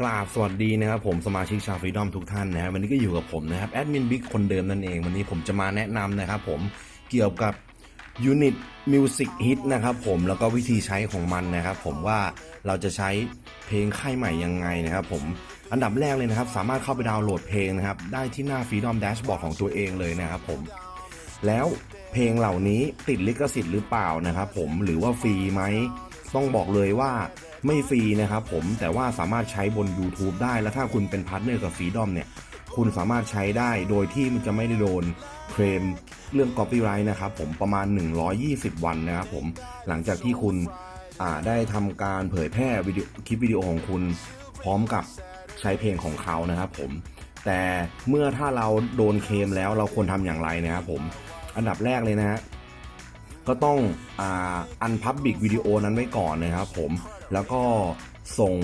กราบสวัสดีนะครับผมสมาชิกชาวฟรีดอมทุกท่านนะครับวันนี้ก็อยู่กับผมนะครับแอดมินบิ๊กคนเดิมนั่นเองวันนี้ผมจะมาแนะนำนะครับผมเกี่ยวกับ Unit Music Hit นะครับผมแล้วก็วิธีใช้ของมันนะครับผมว่าเราจะใช้เพลงค่ายใหม่ยังไงนะครับผมอันดับแรกเลยนะครับ สามารถเข้าไปดาวน์โหลดเพลงนะครับได้ที่หน้า Freedom Dashboard ของตัวเองเลยนะครับผมแล้ว เพลงเหล่านี้ติดลิขสิทธิ์หรือเปล่านะครับ ผมหรือว่าฟรีไหมต้องบอกเลยว่าไม่ฟรีนะครับผมแต่ว่าสามารถใช้บน YouTube ได้แล้วถ้าคุณเป็นพาร์ทเนอร์กับฟรีดอมเนี่ยคุณสามารถใช้ได้โดยที่มันจะไม่ได้โดนเคลมเรื่อง Copyright นะครับผมประมาณ 120 วันนะครับผมหลังจากที่คุณได้ทำการเผยแพร่วิดีโอคลิปวิดีโอของคุณพร้อมกับใช้เพลงของเขานะครับผมแต่เมื่อถ้าเราโดนเคลมแล้วเราควรทำอย่างไรนะครับผม อันดับแรกเลยนะฮะก็ต้องอันพับบิกวิดีโอนั้นไว้ก่อนนะครับผม แล้วก็ส่ง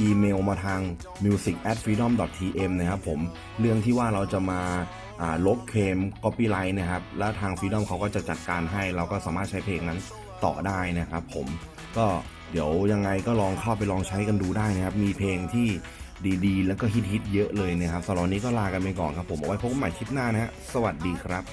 อีเมลมาทาง music at freedom tm นะครับผม เรื่องที่ว่าเราจะมาลบเคลม copyright นะครับ แล้วทาง freedom เขาก็จะจัดการให้ เราก็สามารถใช้เพลงนั้นต่อได้นะครับผม ก็เดี๋ยวยังไงก็ลองเข้าไปลองใช้กันดูได้นะครับ มีเพลงที่ดีๆ แล้วก็ฮิตๆเยอะเลยนะครับสำหรับนนี้ก็ลากันไปก่อนครับผมเอาไว้พบกันใหม่คลิปหน้านะฮะ สวัสดีครับ